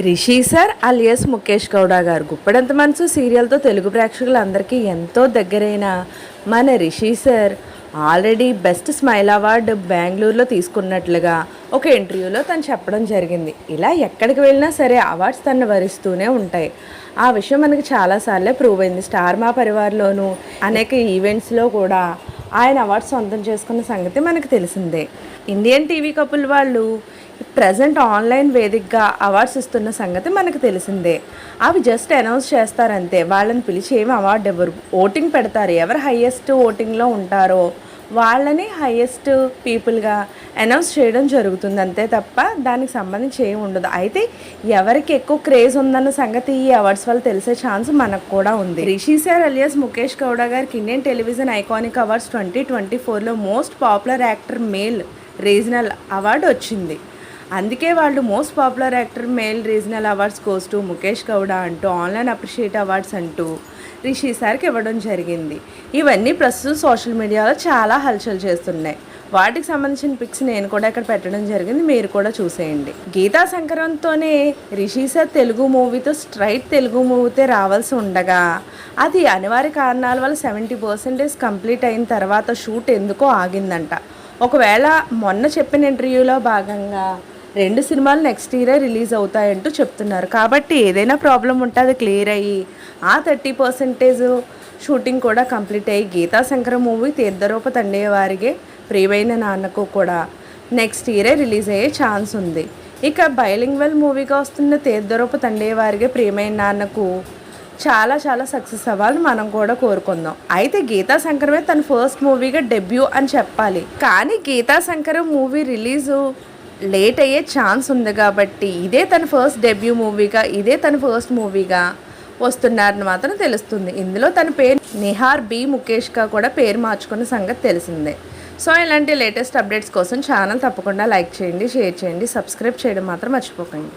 Rishi sir alias Mukesh Gowda గారు. గుప్పడంత మనసు సీరియల్తో తెలుగు ప్రేక్షకులందరికీ ఎంతో దగ్గరైన మన Rishi sir already best smile award బెంగళూరులో తీసుకున్నట్లుగా ఒక ఇంటర్వ్యూలో తను చెప్పడం జరిగింది. ఇలా ఎక్కడికి వెళ్ళినా సరే అవార్డ్స్ తను వరిస్తూనే ఉంటాయి. ఆ విషయం మనకి చాలాసార్లే ప్రూవ్ అయింది. స్టార్ మా పరివార్లోనూ అనేక ఈవెంట్స్లో కూడా ఆయన అవార్డ్స్ సొంతం చేసుకున్న సంగతి మనకు తెలిసిందే. ఇండియన్ టీవీ కపుల్ వాళ్ళు ప్రజెంట్ ఆన్లైన్ వేదికగా అవార్డ్స్ ఇస్తున్న సంగతి మనకు తెలిసిందే. అవి జస్ట్ అనౌన్స్ చేస్తారంతే. వాళ్ళని పిలిచి ఏమి అవార్డు ఇవ్వరు. ఓటింగ్ పెడతారు. ఎవరు హయ్యెస్ట్ ఓటింగ్లో ఉంటారో వాళ్ళని హయ్యెస్ట్ పీపుల్గా అనౌన్స్ చేయడం జరుగుతుంది అంతే తప్ప దానికి సంబంధించి ఏమి ఉండదు. అయితే ఎవరికి ఎక్కువ క్రేజ్ ఉందన్న సంగతి ఈ అవార్డ్స్ వల్ల తెలిసే ఛాన్స్ మనకు కూడా ఉంది. రిషి సార్ అలియాస్ ముఖేష్ గౌడ గారికి Indian television iconic awards twenty twenty ఫోర్లో most popular actor male regional award వచ్చింది. అందుకే వాళ్ళు most popular actor male regional awards goes to Mukesh Gowda అంటూ ఆన్లైన్ అప్రిషియేట్ అవార్డ్స్ అంటూ రిషి సార్కి ఇవ్వడం జరిగింది. ఇవన్నీ ప్రస్తుతం సోషల్ మీడియాలో చాలా హల్చల్ చేస్తున్నాయి. వాటికి సంబంధించిన పిక్స్ నేను కూడా ఇక్కడ పెట్టడం జరిగింది. మీరు కూడా చూసేయండి. గీతా సంక్రాంతితోనే రిషి సార్ తెలుగు మూవీతో స్ట్రైట్ తెలుగు మూవీతో రావాల్సి ఉండగా అది అనివార్య కారణాల వల్ల సెవెంటీ పర్సెంటేజ్ కంప్లీట్ అయిన తర్వాత షూట్ ఎందుకో ఆగిందంట. ఒకవేళ మొన్న చెప్పిన ఇంటర్వ్యూలో భాగంగా రెండు సినిమాలు నెక్స్ట్ ఇయరే రిలీజ్ అవుతాయంటూ చెప్తున్నారు. కాబట్టి ఏదైనా ప్రాబ్లం ఉంటే అది క్లియర్ అయ్యి ఆ థర్టీ పర్సెంటేజ్ షూటింగ్ కూడా కంప్లీట్ అయ్యి గీతా శంకర మూవీ తీర్థరూప తండ్రి వారికి ప్రియమైన నాన్నకు కూడా నెక్స్ట్ ఇయరే రిలీజ్ అయ్యే ఛాన్స్ ఉంది. ఇక బైలింగ్వెల్ మూవీగా వస్తున్న తీర్థరూప తండ్రి వారికి ప్రియమైన నాన్నకు చాలా చాలా సక్సెస్ అవ్వాలని మనం కూడా కోరుకుందాం. అయితే గీతా శంకరమే తన ఫస్ట్ మూవీగా డెబ్యూ అని చెప్పాలి. కానీ Geetha Shankaram movie release late అయ్యే ఛాన్స్ ఉంది కాబట్టి ఇదే తన ఫస్ట్ డెబ్యూ మూవీగా ఇదే తన ఫస్ట్ మూవీగా వస్తున్నారని మాత్రం తెలుస్తుంది. ఇందులో తన పేరు నిహార్ బి ముఖేష్గా కూడా పేరు మార్చుకున్న సంగతి తెలిసిందే. సో ఇలాంటి లేటెస్ట్ అప్డేట్స్ కోసం ఛానల్ తప్పకుండా లైక్ చేయండి షేర్ చేయండి సబ్స్క్రైబ్ చేయడం మాత్రం మర్చిపోకండి.